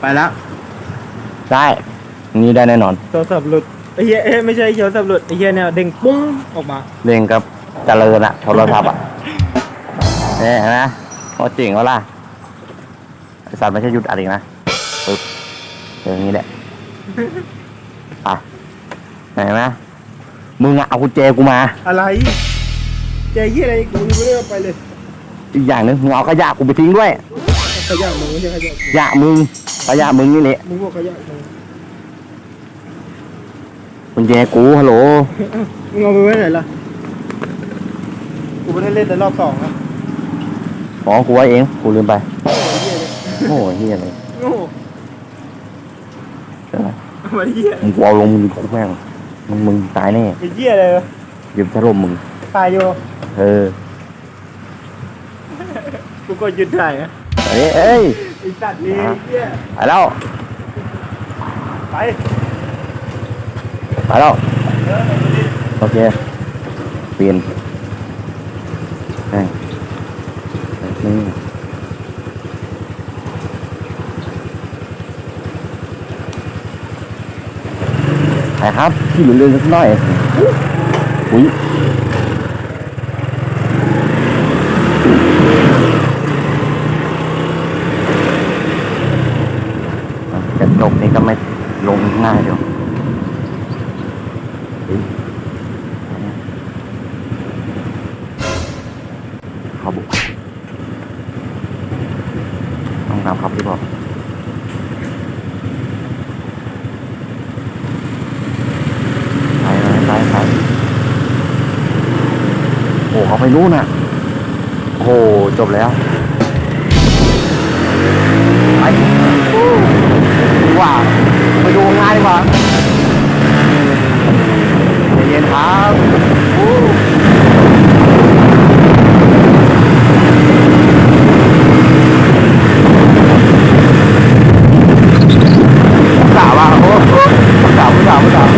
ไปแล้วได้นี่ได้แน่นอน โทรศัพท์หลุดไอ้เหี้ยเอ้ยไม่ใช่โทรศัพท์หลุดไอ้เหี้ยเนี่ยเด้งปุ้งออกมาเร่งกับเจริญอะโทรศัพท์อะเนี่ยเห็นไหมโคตรเจ๋งวะล่ะไอสัตว์ไม่ใช่หยุดอะไรนะปึ๊บเจออย่างนี้แหละไปเห็นไหมมึงอะเอากุญแจกูมา อะไรเจ๊เหี้ยอะไรกูยังไม่ได้เอาไปเลยอีกอย่างหนึงมึงเอาขยะกูไปทิ้งด้วยขยะมึงไม่ใช่ขยะขยะมึง ขยะมึงนี่แหละมึงบอกขยะมึงกุญแจกูฮัลโหลมึงเอาไปไว้ไหนล่ะกูไม่ได้เล่นแต่รอบสองนะอ๋อกูไว้เองกูลืมไปไอ้เหี้ยเนี่ยโอ้ยเฮียเลยโง่ใช่ไหมมาเหี้ยมึงกูเอาลงมึงกูแม่งมึงมึงตายแน่ไอ้เหี้ยอะไรวะเดี๋ยวถล่มมึงตายอยู่เออกูก็หยุดถ่ายนะเอ้ยเอ้ย ไอ้สัตว์นี่ไอ้เหี้ยไปแล้วไปไปแล้วโอเคเปลี่ยนแม่งนี่ไปครับที่เหลือเรื่องสักหน่อยอุ้ย กระจกนี่ก็ไม่ลงง่ายเดียวเฮ้ยเขาบุกต้องตามครับที่บอกไปไปไปไปโอ้เขาไปนู่นน่ะ โอ้จบแล้วไป กว่า ไปดูงานดีกว่าใจเย็นครับสาวอะโอ้สาวสาวสาว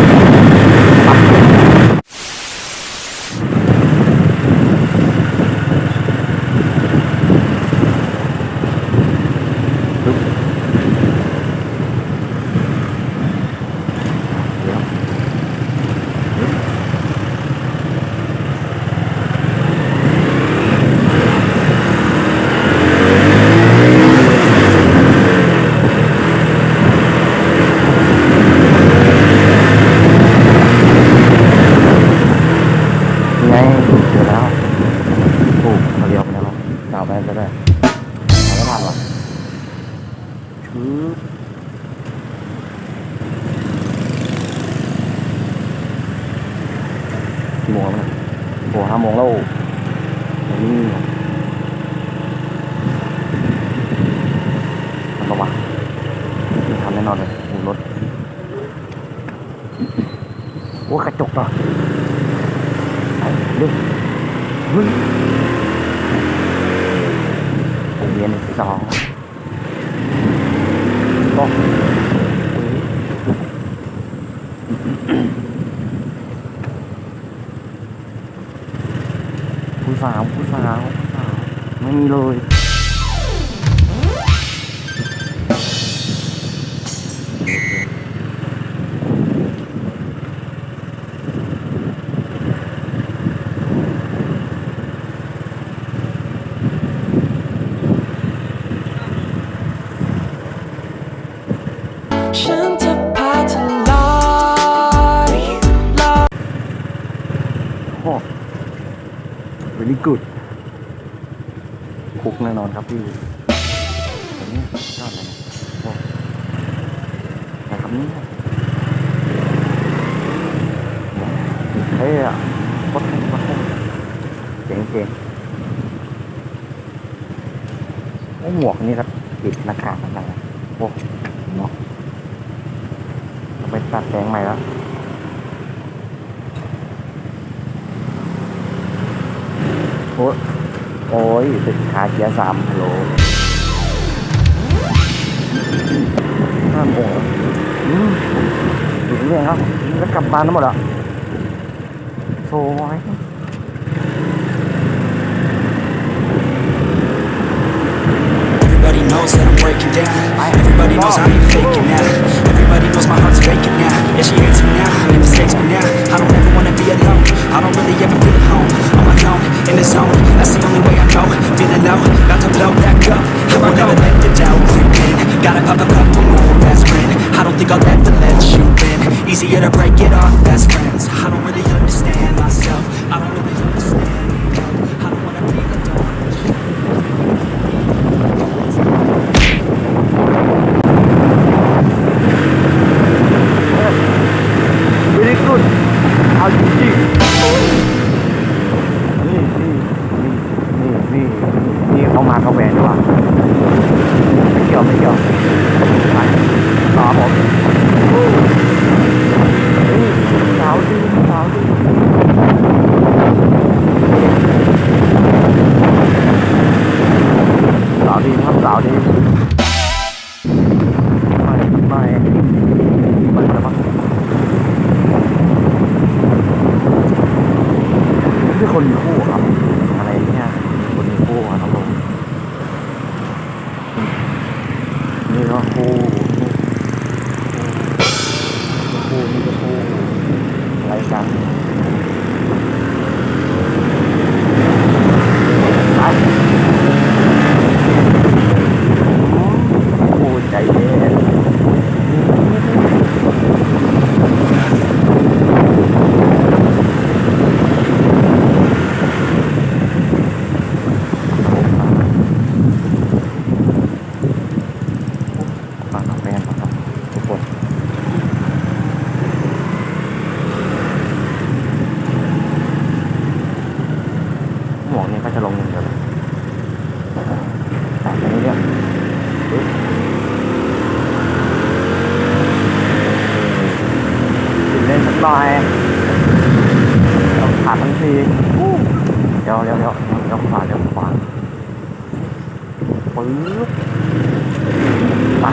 ยังไงเจอแล้วถูกเขาเลี้ยวไปแล้วสาวไปก็ได้เขาก็ทันวะชืบ กี่โมงแล้วโอ้ห้าโมงแล้วนี่ทำระวะไม่ทำแน่นอนเลยโอ้รถโอ้กระจกต่อดึงเฮ้ยเรียนสอง ก็คุณสาวคุณสาวผู้สาวไม่มีเลย โอ้ very good คุกแน่นอนครับพี่แต่นี่ยอดเลยนะโอ้แต่คำนี้เท่อะโคตรเท่โคตรเท่เจ๋งเจ๋งไอ้หมวกนี่ครับปิดหน้ากากอะไรอะโอ้หมวกเราไปตัดแสงใหม่แล้ว โอ้ยโอ้ยตึกขาเกียร์สามฮัลโหลห้าโอ่งอืมถึงเรื่องครับแล้วกลับบ้านทั้งหมดอะโซ่ไว้ Everybody Everybody I'm. Everybody knows I my heart's breaking now. Yeah, she hates me now, made mistakes, but now I don't ever wanna be alone. I don't really ever feel at home. My own, in the zone. That's the only way I know. Feeling low, about to blow back up. I won't ever let the doubt creep in. Gotta pop a couple more aspirin. I don't think I'll ever let you in. Easier to break it off best friends. I don't really มากับแฟนครับทุกคนหมวกนี้ก็จะลงหนึ่งเดียวเลยแต่อันนี้เนี่ยกินเล่นสักหน่อยเราขาดทั้งทีเดี๋ยวเดี๋ยวเดี๋ยวเดี๋ยวขวาเดี๋ยวขวาปึ๊บ ไป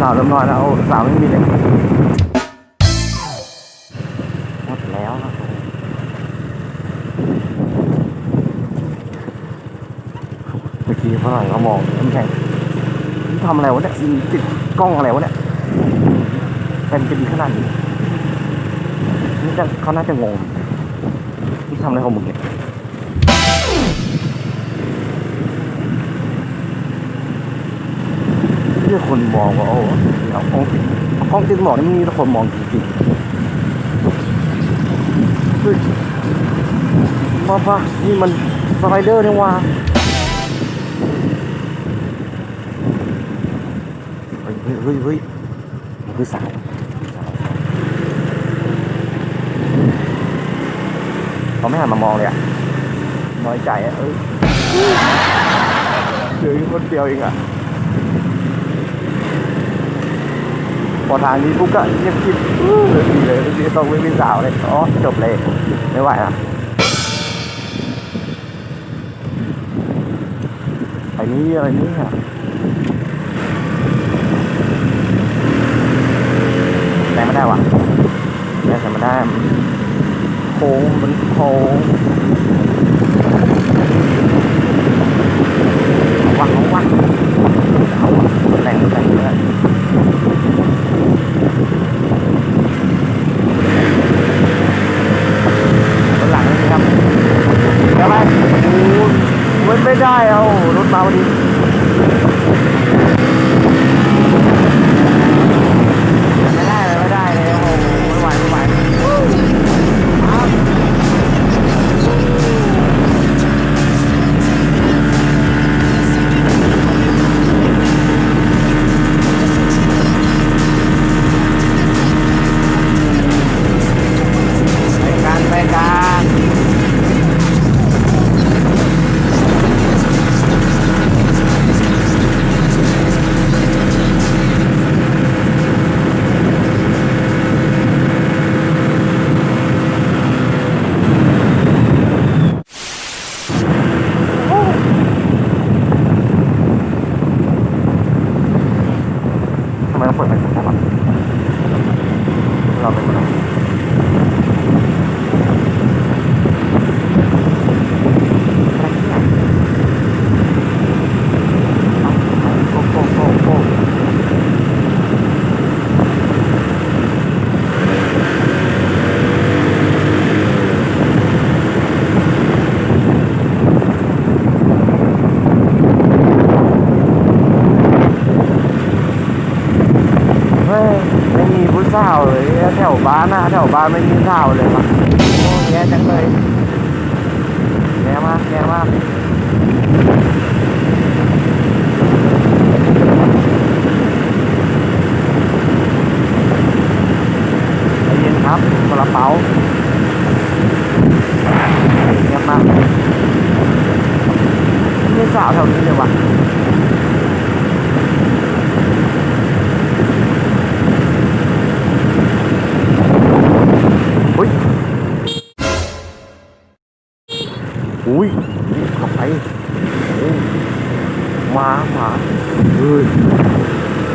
สาวเริ่มน้อยแล้วสาวไม่มีเลย มองน้ำแข็งนี่ทำอะไรวะเนี่ยมีติดกล้องอะไรวะเนี่ยเป็นจะดีขนาดนี้นี่จะเขาน่าจะงงนี่ทำอะไรของมึงเนี่ยเพื่คนมองว่าโอ้เอากล้องติดกล้องติดหมอกนี่มีแต่คนมองจริงๆเฮ้าปะนี่มันสไลเดอร์นี่ว่า ฮ้ยเฮ้ยเฮ้ยมันคือสาวเขาไม่หันมามองเลยอะน้อยใจอะเอ้ยเหลืออยู่คนเดียวเองอะพอทางนี้ปุ๊บก็เงียบกิบเลยดีเลยดีต้องไม่มีสาวเลย อ๋อ จบเลย ไม่ไหวละไอ้นี่อะไรนี่อะ แรงไม่ได้ว่ะแรงไม่ได้โค้งมันโค้ง แถวบ้านไม่มีข้าวเลยครับโอ้แย่จังเลยแย่มากแย่มากใจเย็นครับกระเป๋าเงียบมากไม่สาวแถวนี้เลยวะ อุ้ยขับไปโอ้มามาเฮ้ย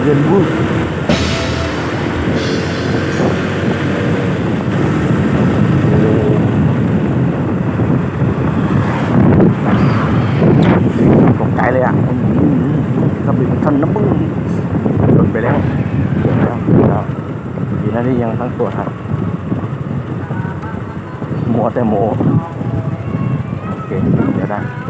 เย็นวุ้ยตกใจเลยอะกระบี่ชนน้ำมึงหลุดไปแล้วแล้วหลุดแล้วดีนะที่ยังทั้งตัวครับโมแต่โม Okay, yan na.